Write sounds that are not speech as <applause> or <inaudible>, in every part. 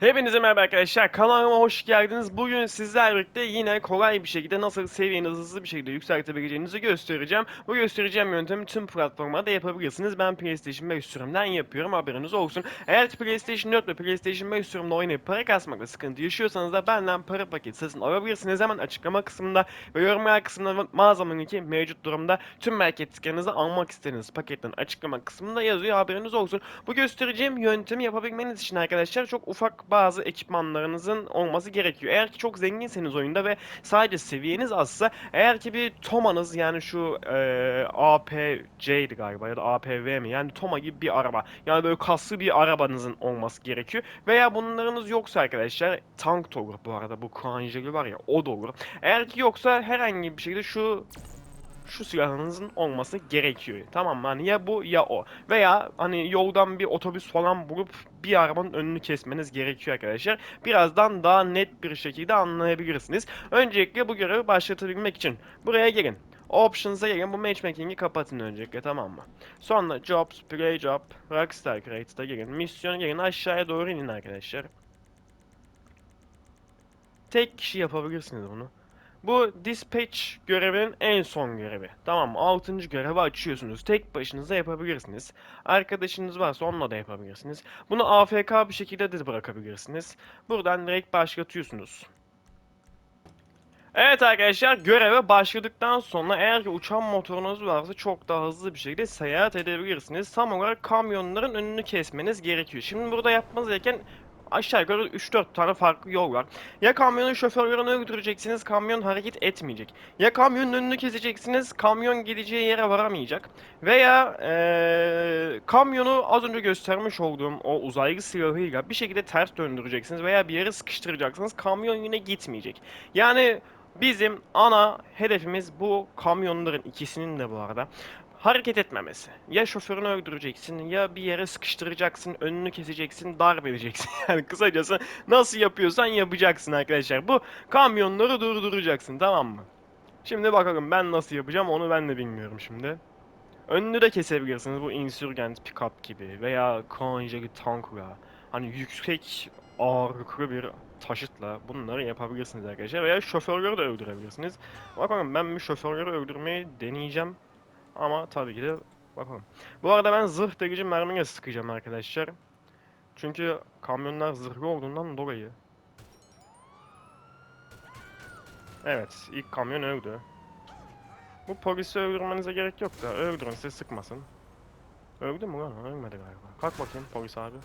Hepinize merhaba arkadaşlar. Kanalıma hoş geldiniz. Bugün sizlerle birlikte yine kolay bir şekilde nasıl seviyenizi hızlı bir şekilde yükseltebileceğinizi göstereceğim. Bu göstereceğim yöntemi tüm platformlarda yapabilirsiniz. Ben PlayStation 5 sürümden yapıyorum. Haberiniz olsun. Eğer PlayStation 4 ve PlayStation 5 sürümde oynayıp para kasmakta sıkıntı yaşıyorsanız da benden para paketi satın alabilirsiniz. Hemen açıklama kısmında ve yorumlar kısmında mağazamın linki mevcut durumda. Tüm marketlerinizi almak istediğiniz paketten açıklama kısmında yazıyor. Haberiniz olsun. Bu göstereceğim yöntemi yapabilmeniz için arkadaşlar çok ufak bazı ekipmanlarınızın olması gerekiyor. Eğer ki çok zenginseniz oyunda ve sadece seviyeniz azsa eğer ki bir Toma'nız yani şu e, APC'ydi galiba ya da APV mi yani Toma gibi bir araba yani böyle kaslı bir arabanızın olması gerekiyor. Veya bunlarınız yoksa arkadaşlar tank da olur bu arada bu Kranjeli var ya o da olur. Eğer ki yoksa herhangi bir şekilde şu şu silahınızın olması gerekiyor. Tamam mı? Hani ya bu ya o. Veya hani yoldan bir otobüs falan bulup bir arabanın önünü kesmeniz gerekiyor arkadaşlar. Birazdan daha net bir şekilde anlayabilirsiniz. Öncelikle bu görevi başlatabilmek için buraya gelin. Options'a gelin bu matchmaking'i kapatın öncelikle tamam mı? Sonra Jobs, Play Job, Rockstar Created'a gelin. Misyon gelin aşağıya doğru inin arkadaşlar. Tek kişi yapabilirsiniz bunu. Bu dispatch görevinin en son görevi. Tamam mı? 6. görevi açıyorsunuz. Tek başınıza yapabilirsiniz. Arkadaşınız varsa onunla da yapabilirsiniz. Bunu AFK bir şekilde de bırakabilirsiniz. Buradan direkt başlatıyorsunuz. Evet arkadaşlar göreve başladıktan sonra eğer ki uçan motorunuz varsa çok daha hızlı bir şekilde seyahat edebilirsiniz. Tam olarak kamyonların önünü kesmeniz gerekiyor. Şimdi burada yapmanız gereken aşağı yukarı 3-4 tane farklı yol var. Ya kamyonun şoförlerini öldüreceksiniz, kamyon hareket etmeyecek. Ya kamyonun önünü keseceksiniz, kamyon gideceği yere varamayacak. Veya eee, kamyonu az önce göstermiş olduğum o uzaylı silahıyla bir şekilde ters döndüreceksiniz veya bir yere sıkıştıracaksınız, kamyon yine gitmeyecek. Yani bizim ana hedefimiz bu kamyonların ikisinin de bu arada hareket etmemesi. Ya şoförünü öldüreceksin ya bir yere sıkıştıracaksın, önünü keseceksin, darp edeceksin. <laughs> Yani kısacası nasıl yapıyorsan yapacaksın arkadaşlar. Bu kamyonları durduracaksın tamam mı? Şimdi bakalım ben nasıl yapacağım onu ben de bilmiyorum şimdi. Önünü de kesebilirsiniz bu Insurgent Pickup gibi veya Kranjeli tankla. Hani yüksek ağırlıklı bir taşıtla bunları yapabilirsiniz arkadaşlar. Veya şoförleri de öldürebilirsiniz. Bakalım ben bir şoförleri öldürmeyi deneyeceğim. Ama tabii ki de bakalım. Bu arada ben zırh delici mermiyle sıkacağım arkadaşlar. Çünkü kamyonlar zırhlı olduğundan dolayı. Evet, ilk kamyon öldü. Bu polisi öldürmenize gerek yok da öldürün size sıkmasın. Öldü mü lan? Ölmedi galiba. Kalk bakayım polis abi.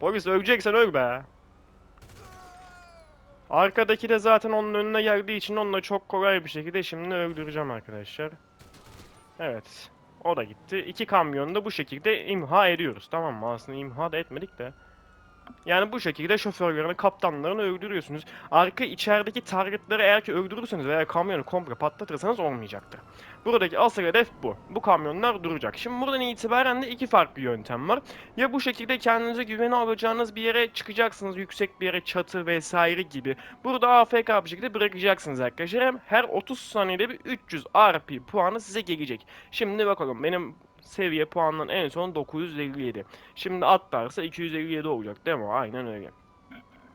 Polis öleceksen öl be. Arkadaki de zaten onun önüne geldiği için onunla çok kolay bir şekilde şimdi öldüreceğim arkadaşlar. Evet. O da gitti. İki kamyonu da bu şekilde imha ediyoruz. Tamam mı? Aslında imha da etmedik de. Yani bu şekilde şoförlerini, kaptanlarını öldürüyorsunuz. Arka içerideki targetleri eğer ki öldürürseniz veya kamyonu komple patlatırsanız olmayacaktır. Buradaki asıl hedef bu. Bu kamyonlar duracak. Şimdi buradan itibaren de iki farklı yöntem var. Ya bu şekilde kendinize güvene alacağınız bir yere çıkacaksınız. Yüksek bir yere çatı vesaire gibi. Burada AFK bir şekilde bırakacaksınız arkadaşlar. Hem her 30 saniyede bir 300 RP puanı size gelecek. Şimdi bakalım benim seviye puanının en son 957. Şimdi atlarsa 257 olacak değil mi? Aynen öyle.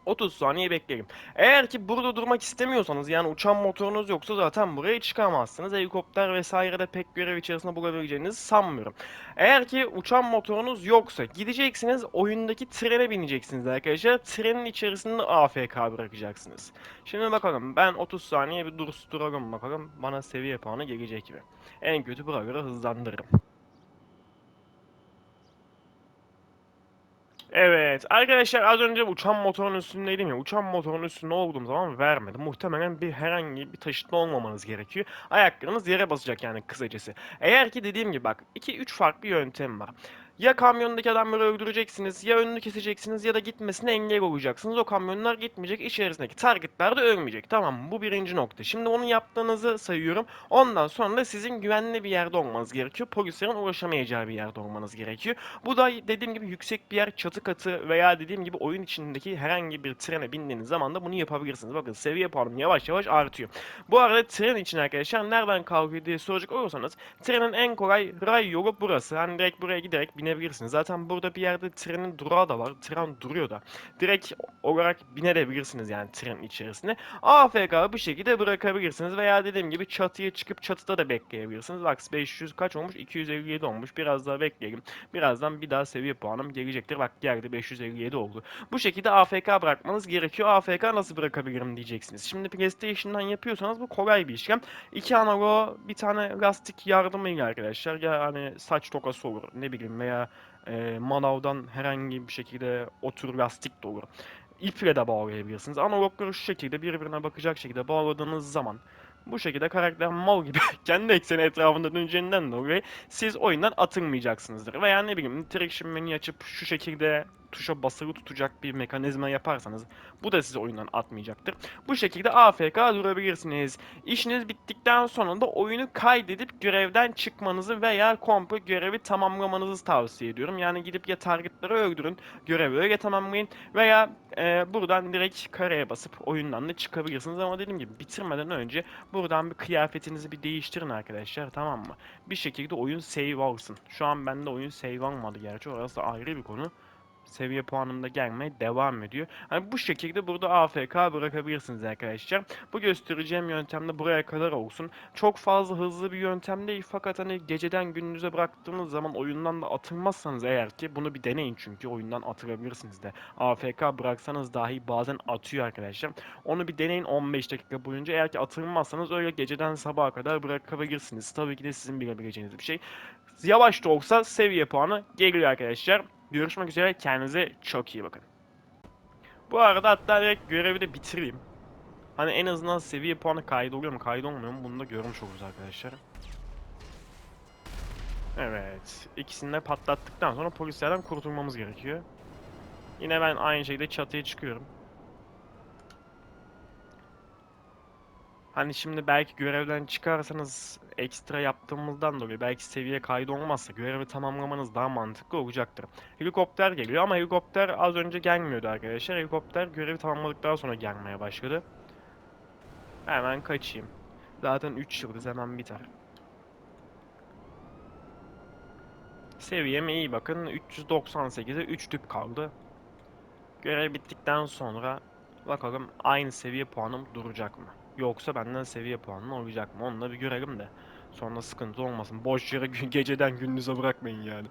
30 saniye beklerim. Eğer ki burada durmak istemiyorsanız yani uçan motorunuz yoksa zaten buraya çıkamazsınız. Helikopter vesaire de pek görev içerisinde bulabileceğinizi sanmıyorum. Eğer ki uçan motorunuz yoksa gideceksiniz oyundaki trene bineceksiniz arkadaşlar. Trenin içerisinde AFK bırakacaksınız. Şimdi bakalım ben 30 saniye bir dur duralım bakalım bana seviye puanı gelecek mi? En kötü buna göre hızlandırırım. Evet arkadaşlar az önce uçan motorun üstündeydim ya uçan motorun üstünde olduğum zaman vermedi. Muhtemelen bir herhangi bir taşıtlı olmamanız gerekiyor. Ayaklarınız yere basacak yani kısacası. Eğer ki dediğim gibi bak 2-3 farklı yöntem var. Ya kamyondaki adamları öldüreceksiniz ya önünü keseceksiniz ya da gitmesine engel olacaksınız. O kamyonlar gitmeyecek içerisindeki targetler de ölmeyecek. Tamam mı? Bu birinci nokta. Şimdi onu yaptığınızı sayıyorum. Ondan sonra da sizin güvenli bir yerde olmanız gerekiyor. Polislerin ulaşamayacağı bir yerde olmanız gerekiyor. Bu da dediğim gibi yüksek bir yer, çatı katı veya dediğim gibi oyun içindeki herhangi bir trene bindiğiniz zaman da bunu yapabilirsiniz. Bakın seviye puanım yavaş yavaş artıyor. Bu arada tren için arkadaşlar nereden kalkıyor diye soracak olursanız trenin en kolay ray yolu burası. Hani direkt buraya giderek binebilirsiniz binebilirsiniz. Zaten burada bir yerde trenin durağı da var. Tren duruyor da. Direkt olarak binebilirsiniz yani trenin içerisine. AFK bu şekilde bırakabilirsiniz veya dediğim gibi çatıya çıkıp çatıda da bekleyebilirsiniz. Bak 500 kaç olmuş? 257 olmuş. Biraz daha bekleyelim. Birazdan bir daha seviye puanım gelecektir. Bak geldi 557 oldu. Bu şekilde AFK bırakmanız gerekiyor. AFK nasıl bırakabilirim diyeceksiniz. Şimdi PlayStation'dan yapıyorsanız bu kolay bir işlem. İki analo bir tane lastik yardımıyla arkadaşlar. Ya hani saç tokası olur ne bileyim veya e, manavdan herhangi bir şekilde otur lastik de olur. İple de bağlayabilirsiniz. Analogları şu şekilde birbirine bakacak şekilde bağladığınız zaman bu şekilde karakter mal gibi <laughs> kendi ekseni etrafında döneceğinden dolayı siz oyundan atılmayacaksınızdır. Veya ne bileyim Interaction menü açıp şu şekilde tuşa basılı tutacak bir mekanizma yaparsanız bu da sizi oyundan atmayacaktır. Bu şekilde AFK durabilirsiniz. İşiniz bittikten sonra da oyunu kaydedip görevden çıkmanızı veya komple görevi tamamlamanızı tavsiye ediyorum. Yani gidip ya targetları öldürün, görevi öyle tamamlayın veya e, buradan direkt kareye basıp oyundan da çıkabilirsiniz. Ama dediğim gibi bitirmeden önce buradan bir kıyafetinizi bir değiştirin arkadaşlar tamam mı? Bir şekilde oyun save alsın. Şu an bende oyun save almadı gerçi orası ayrı bir konu seviye puanımda gelmeye devam ediyor. Hani bu şekilde burada AFK bırakabilirsiniz arkadaşlar. Bu göstereceğim yöntemde buraya kadar olsun. Çok fazla hızlı bir yöntem değil fakat hani geceden gündüze bıraktığınız zaman oyundan da atılmazsanız eğer ki bunu bir deneyin çünkü oyundan atılabilirsiniz de. AFK bıraksanız dahi bazen atıyor arkadaşlar. Onu bir deneyin 15 dakika boyunca. Eğer ki atılmazsanız öyle geceden sabaha kadar bırakabilirsiniz. Tabii ki de sizin bilebileceğiniz bir şey. Yavaş da olsa seviye puanı geliyor arkadaşlar. Görüşmek üzere. Kendinize çok iyi bakın. Bu arada hatta direkt görevi de bitireyim. Hani en azından seviye puanı kaydoluyor mu kaydolmuyor mu bunu da görmüş oluruz arkadaşlar. Evet. ikisini de patlattıktan sonra polislerden kurtulmamız gerekiyor. Yine ben aynı şekilde çatıya çıkıyorum. Hani şimdi belki görevden çıkarsanız ekstra yaptığımızdan dolayı belki seviye kaydı olmazsa görevi tamamlamanız daha mantıklı olacaktır. Helikopter geliyor ama helikopter az önce gelmiyordu arkadaşlar. Helikopter görevi tamamladıktan sonra gelmeye başladı. Hemen kaçayım. Zaten 3 yıldız hemen biter. Seviyeme iyi bakın. 398'e 3 tüp kaldı. Görev bittikten sonra bakalım aynı seviye puanım duracak mı? Yoksa benden seviye puanı olacak mı? Onu da bir görelim de. Sonra sıkıntı olmasın. Boş yere <laughs> geceden gündüze bırakmayın yani.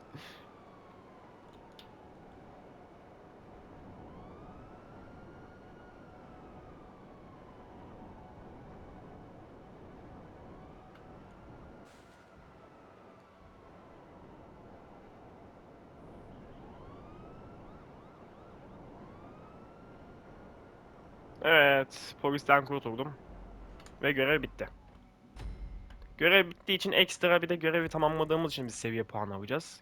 Evet, polisten kurtuldum. Ve görev bitti. Görev bittiği için ekstra bir de görevi tamamladığımız için bir seviye puanı alacağız.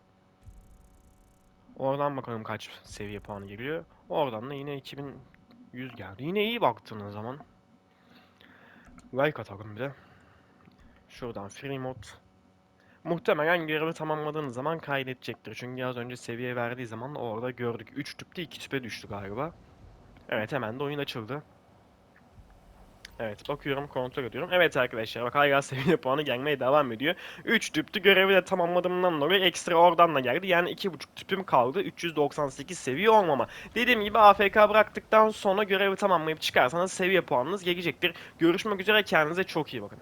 Oradan bakalım kaç seviye puanı geliyor. Oradan da yine 2100 geldi. Yine iyi baktığınız zaman. Like atalım bir de. Şuradan free mod. Muhtemelen görevi tamamladığınız zaman kaydedecektir. Çünkü az önce seviye verdiği zaman orada gördük. 3 tüpte 2 tüpe düştü galiba. Evet hemen de oyun açıldı. Evet bakıyorum kontrol ediyorum. Evet arkadaşlar bak hala seviye puanı gelmeye devam ediyor. 3 tüptü görevi de tamamladığımdan dolayı ekstra oradan da geldi. Yani 2.5 tüpüm kaldı. 398 seviye olmama. Dediğim gibi AFK bıraktıktan sonra görevi tamamlayıp çıkarsanız seviye puanınız gelecektir. Görüşmek üzere kendinize çok iyi bakın.